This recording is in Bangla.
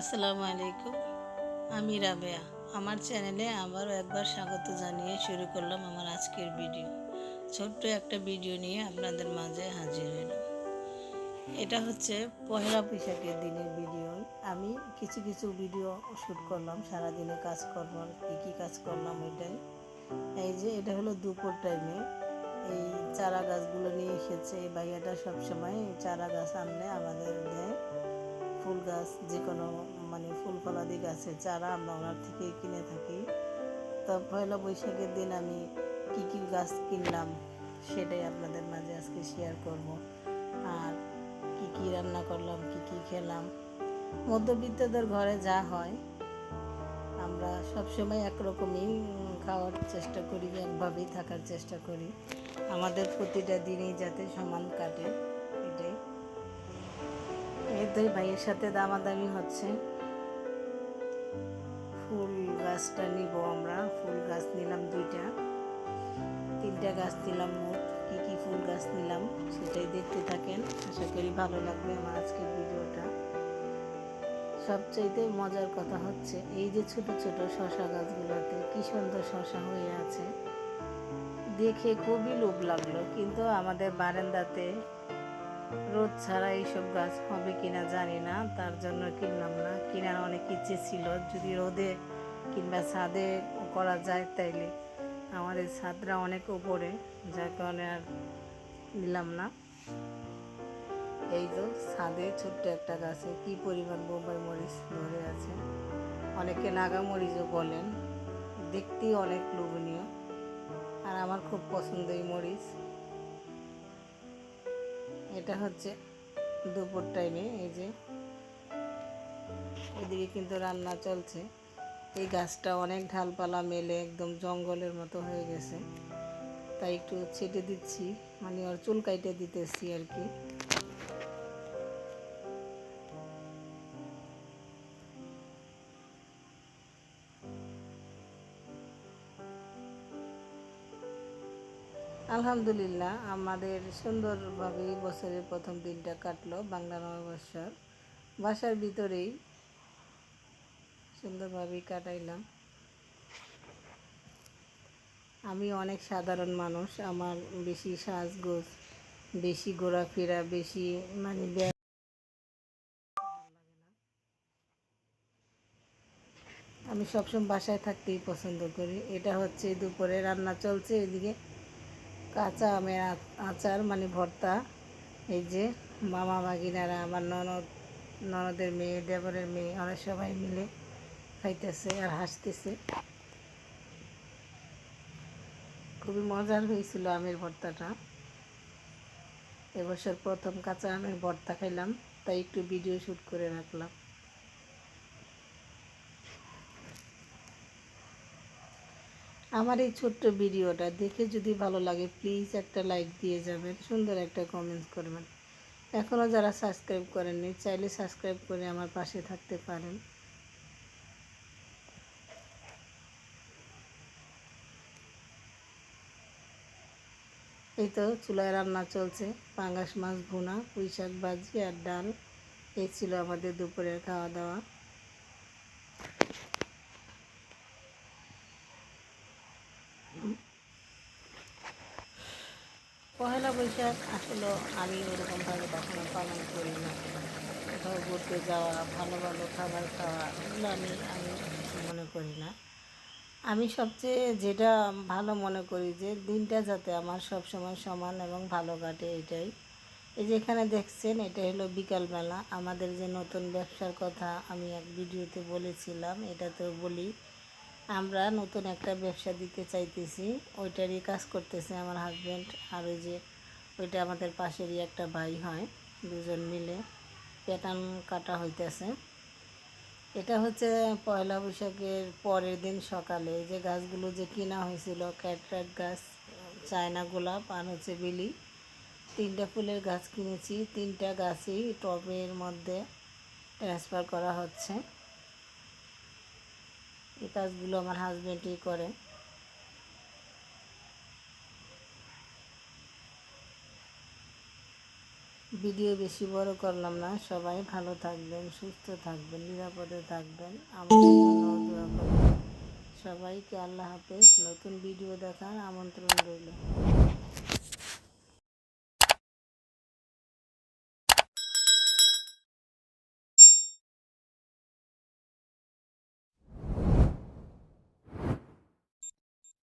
আসসালামু আলাইকুম। আমি রাবেয়া। আমার চ্যানেলে আবারও একবার স্বাগত জানিয়ে শুরু করলাম আমার আজকের ভিডিও। ছোট্ট একটা ভিডিও নিয়ে আপনাদের মাঝে হাজির হলাম এটা হচ্ছে পহেলা বৈশাখের দিনের ভিডিও। আমি কিছু কিছু ভিডিও শ্যুট করলাম, সারাদিনে কাজ করলাম কী কী কাজ করলাম এটাই। এই যে এটা হলো দুপুর টাইমে এই চারা গাছগুলো নিয়ে এসেছে, এই বাইয়াটা সবসময় চারা গাছ আনলে আমাদের দেয়। গাছ যে কোনো মানে ফুল ফলাদি গাছের চারা আমরা ওনার থেকেই কিনে থাকি। তো পয়লা বৈশাখের দিন আমি কি কি গাছ কিনলাম সেটাই আপনাদের মাঝে আজকে শেয়ার করব। আর কি কি রান্না করলাম, কি কি খেলাম। মধ্যবিত্তদের ঘরে যা হয়, আমরা সবসময় একরকমই খাওয়ার চেষ্টা করি, একভাবেই থাকার চেষ্টা করি। আমাদের প্রতিটা দিনই যাতে সমান কাটে। এতে ভাইয়ের সাথে দামাদামি হচ্ছে। ফুল গাছটা নিব আমরা। ফুল গাছ নিলাম দুইটা। তিনটা গাছ নিলাম মোট। কী কী ফুল গাছ নিলাম সেটাই দেখতে থাকেন। আশা করি ভালো লাগবে আমার আজকের ভিডিওটা। সবচাইতে মজার কথা হচ্ছে, এই যে ছোট ছোট শশা গাছগুলোতে কি সুন্দর শশা হয়ে আছে। দেখে খুবই লোভ লাগল। কিন্তু আমাদের বারান্দাতে রোদ ছাড়া এইসব গাছ হবে কিনা জানি না, তার জন্য কিনলাম না। কেনার অনেক ইচ্ছে ছিল, যদি রোদে কিংবা ছাদে করা যায় তাইলে। আমাদের ছাদরা অনেক উপরে, যার কারণে আর নিলাম না। এই তো ছাদে ছোট্ট একটা গাছে কি পরিমাণ বোম্বাই মরিচ ধরে আছে। অনেকে নাগা মরিচও বলেন, দেখতেই অনেক লোভনীয়। আর আমার খুব পছন্দ এই মরিচ। এটা হচ্ছে দুপুর টাইমে এই যে। এদিকে কিন্তু রান্না চলছে। এই গাছটা অনেক ঢালপালা মেলে, একদম জঙ্গলের মতো হয়ে গেছে। তাই একটু ছেটে দিচ্ছি মানে ওর চুল কাইটে দিতেছি আর কি। আলহামদুলিল্লাহ, আমাদের সুন্দরভাবে বছরের প্রথম দিনটা কাটলো, বাংলা নববর্ষর বাসার ভিতরেই সুন্দরভাবেই কাটাইলাম। আমি অনেক সাধারণ মানুষ, আমার বেশি সাজগোজ, বেশি ঘোরাফেরা, বেশি মানে আমি সবসময় বাসায় থাকতেই পছন্দ করি। এটা হচ্ছে দুপুরে রান্না চলছে, এদিকে কাঁচা আমের আচার মানে ভর্তা। এই যে মামা মাগিনারা আমার ননদ, ননদের মেয়ে, দেবরের মেয়ে ওরা সবাই মিলে খাইতেছে আর হাসতেছে। খুবই মজার হয়েছিল আমের ভর্তাটা। এবছর প্রথম কাঁচা আমের ভর্তা খাইলাম, তাই একটু ভিডিও শ্যুট করে রাখলাম। আমার এই ছোট্ট ভিডিওটা দেখে যদি ভালো লাগে প্লিজ একটা লাইক দিয়ে যাবেন, সুন্দর একটা কমেন্টস করবেন। এখনও যারা সাবস্ক্রাইব করেননি, চাইলে সাবস্ক্রাইব করে আমার পাশে থাকতে পারেন। এই তো চুলায় রান্না চলছে, পাঙ্গাস মাছ ভুনা, পুঁই শাক ভাজি আর ডাল। এই ছিল আমাদের দুপুরের খাওয়া দাওয়া। পহেলা বৈশাখ আসলে আমি ওরকমভাবে কখনো পালন করি না। কোথাও ঘুরতে যাওয়া, ভালো ভালো খাবার খাওয়া, এগুলো আমি আমি মনে করি না। আমি সবচেয়ে যেটা ভালো মনে করি যে, দিনটা যাতে আমার সব সময় সমান এবং ভালো কাটে এটাই। এই যে এখানে দেখছেন, এটা হলো বিকালবেলা। আমাদের যে নতুন ব্যবসার কথা আমি এক ভিডিওতে বলেছিলাম, এটা তো বলি। আমরা নতুন একটা ব্যবসা দিতে চাইতেছি। ওইটারই কাজ করতেছে আমার হাজব্যান্ড আর ওই যে ওইটা আমাদের পাশেরই একটা ভাই হয়, দুজন মিলে প্যাটার্ন কাটা হইতেছে। এটা হচ্ছে পয়লা বৈশাখের পরের দিন সকালে যে গাছগুলো যে কিনা হয়েছিল, ক্যাটরাক গাছ, চায়না গোলাপ আর হচ্ছে বিলি, তিনটা ফুলের গাছ কিনেছি। তিনটা গাছই টবের মধ্যে ট্রান্সফার করা হচ্ছে। এই কাজগুলো আমার হাজব্যান্ডই করে। ভিডিও বেশি বড় করলাম না, সবাই ভালো থাকবেন, সুস্থ থাকবেন, নিরাপদে থাকবেন। সবাইকে আল্লাহ হাফেজ। নতুন ভিডিও দেখার আমন্ত্রণ রইল।